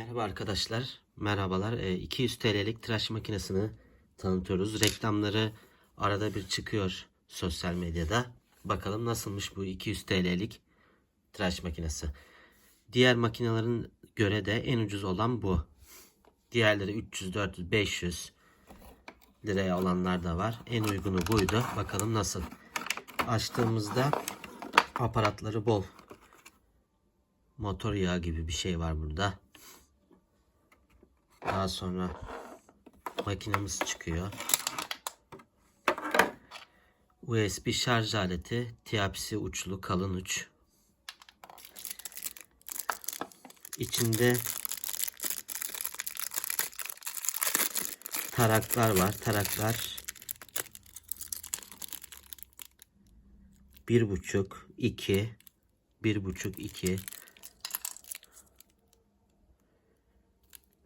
Merhaba arkadaşlar. Merhabalar. Ee, 200 TL'lik tıraş makinesini tanıtıyoruz. Reklamları arada bir çıkıyor sosyal medyada. Bakalım nasılmış bu 200 TL'lik tıraş makinesi. Diğer makinelerin göre de en ucuz olan bu. Diğerleri 300, 400, 500 liraya olanlar da var. En uygunu buydu. Bakalım nasıl. Açtığımızda aparatları bol. Motor yağı gibi bir şey var burada. Daha sonra makinemiz çıkıyor. USB şarj aleti, Type-C uçlu kalın uç. İçinde taraklar var. Taraklar bir buçuk, iki, bir buçuk, iki.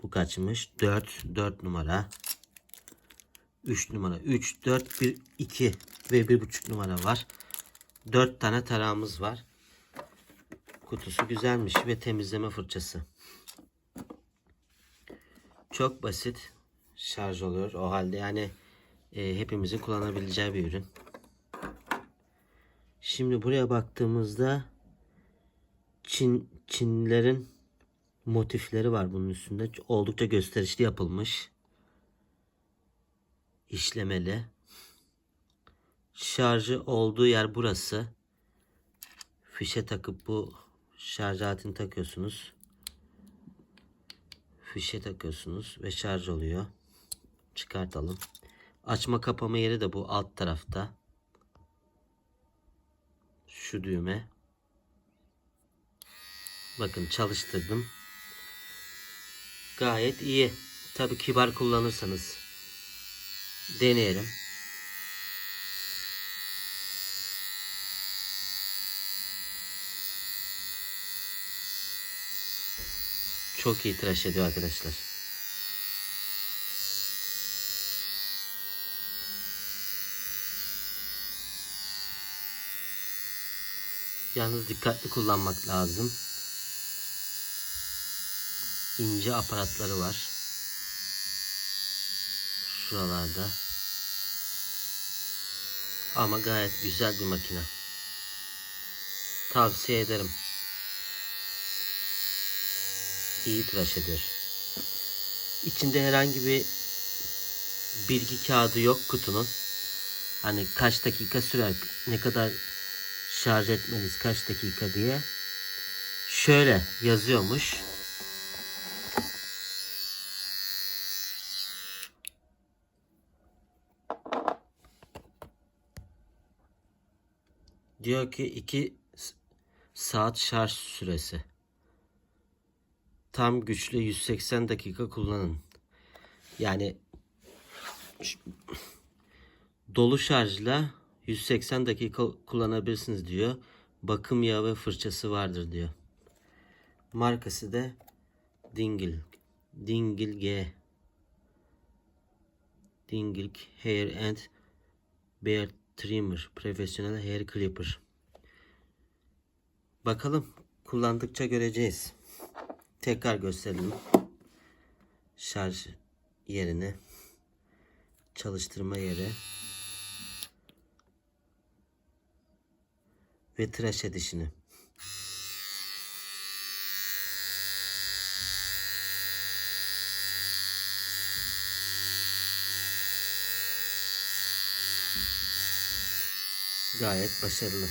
Bu kaçmış? 4, 4 numara. 3 numara. 3, 4, 1, 2 ve 1,5 numara var. 4 tane tarağımız var. Kutusu güzelmiş ve temizleme fırçası. Çok basit şarj oluyor. O halde yani e, hepimizin kullanabileceği bir ürün. Şimdi buraya baktığımızda Çin Çinlilerin motifleri var bunun üstünde. Oldukça gösterişli yapılmış. İşlemeli. Şarjı olduğu yer burası. Fişe takıp bu şarj aletini takıyorsunuz. Fişe takıyorsunuz ve şarj oluyor. Çıkartalım. Açma kapama yeri de bu alt tarafta. Şu düğme. Bakın çalıştırdım. Gayet iyi. Tabii kibar kullanırsanız. Deneyelim. Çok iyi tıraş ediyor arkadaşlar. Yalnız dikkatli kullanmak lazım. İnce aparatları var. Şuralarda. Ama gayet güzel bir makine. Tavsiye ederim. İyi tıraş ediyor. İçinde herhangi bir bilgi kağıdı yok kutunun. Hani kaç dakika sürer, ne kadar şarj etmeniz kaç dakika diye. Şöyle yazıyormuş. Diyor ki 2 saat şarj süresi. Tam güçlü 180 dakika kullanın. Yani dolu şarjla 180 dakika kullanabilirsiniz diyor. Bakım yağı ve fırçası vardır diyor. Markası da Dingil. Dingil G. Dingil Hair and Beard Trimmer. Professional Hair Clipper. Bakalım kullandıkça göreceğiz. Tekrar gösterelim. Şarj yerini. Çalıştırma yeri. Ve tıraş edişini. Gayet başarılı.